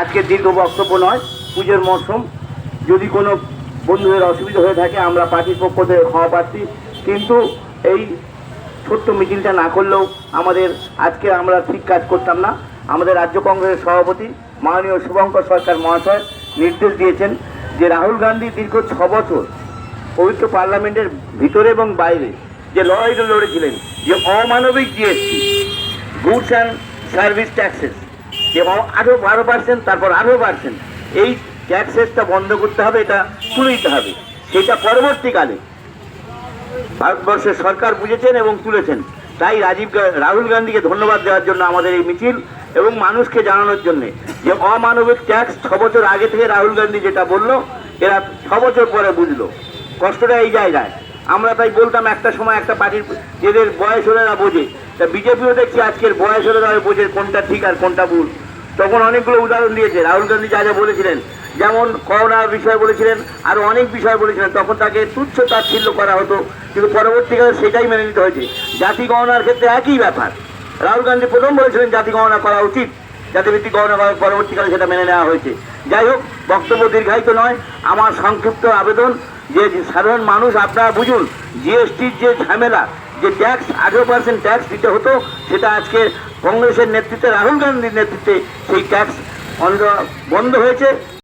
আজকে দীর্ঘ বক্তব্য নয়, পুজোর মরশুম। যদি কোনো বন্ধুদের অসুবিধা হয়ে থাকে, আমরা পার্টির পক্ষ থেকে ক্ষমা পাচ্ছি কিন্তু এই ছোট্ট মিটিংটা না করলেও আমাদের, আজকে আমরা ঠিক কাজ করতাম না। আমাদের রাজ্য কংগ্রেসের সভাপতি মাননীয় শুভঙ্কর সরকার মহাশয় নির্দেশ দিয়েছেন যে রাহুল গান্ধী দীর্ঘ ছ বছর পবিত্র পার্লামেন্টের ভিতরে এবং বাইরে যে লড়াইটা লড়েছিলেন, যে অমানবিক GST, goods and service taxes এবং আরও বারো পার্সেন্ট, তারপর আরও পার্সেন্ট। এই ট্যাক্সেসটা বন্ধ করতে হবে, এটা তুলে দিতে হবে। সেটা পরবর্তীকালে ভারতবর্ষের সরকার বুঝেছেন এবং তুলেছেন। তাই রাজীব রাহুল গান্ধীকে ধন্যবাদ দেওয়ার জন্য আমাদের এই মিছিল এবং মানুষকে জানানোর জন্য যে অমানবিক ট্যাক্স ছ বছর আগে থেকে রাহুল গান্ধী যেটা বলল, এরা ছ বছর পরে বুঝলো। কষ্টটা এই জায়গায়। আমরা তাই বলতাম একটা সময় একটা পার্টির যেদের বয়স হলে না বোঝে। তা বিজেপিও দেখছি আজকের বয়স হলে তারা বোঝে কোনটা ঠিক আর কোনটা ভুল। তখন অনেকগুলো উদাহরণ দিয়েছে। রাহুল গান্ধী যা যা বলেছিলেন, যেমন করোনার বিষয় বলেছিলেন আরও অনেক বিষয় বলেছিলেন, তখন তাকে তুচ্ছ তাচ্ছিল্য করা হতো, কিন্তু পরবর্তীকালে সেটাই মেনে নিতে হয়েছে। জাতি গণনার ক্ষেত্রে একই ব্যাপার। রাহুল গান্ধী প্রথম বলেছিলেন, জাতি গণনা করা উচিত জাতিভিত্তিক গণনা করার পরবর্তীকালে সেটা মেনে নেওয়া হয়েছে। যাই হোক, বক্তব্য দীর্ঘায়িত নয়, আমার সংক্ষিপ্ত আবেদন যে সাধারণ মানুষ, আপনারা বুঝুন, জিএসটির যে ঝামেলা যে ট্যাক্স আঠেরো পার্সেন্ট ট্যাক্স দিতে হতো, সেটা আজকে কংগ্রেসের নেতৃত্বে, রাহুল গান্ধীর নেতৃত্বে সেই ট্যাক্স বন্ধ হয়েছে।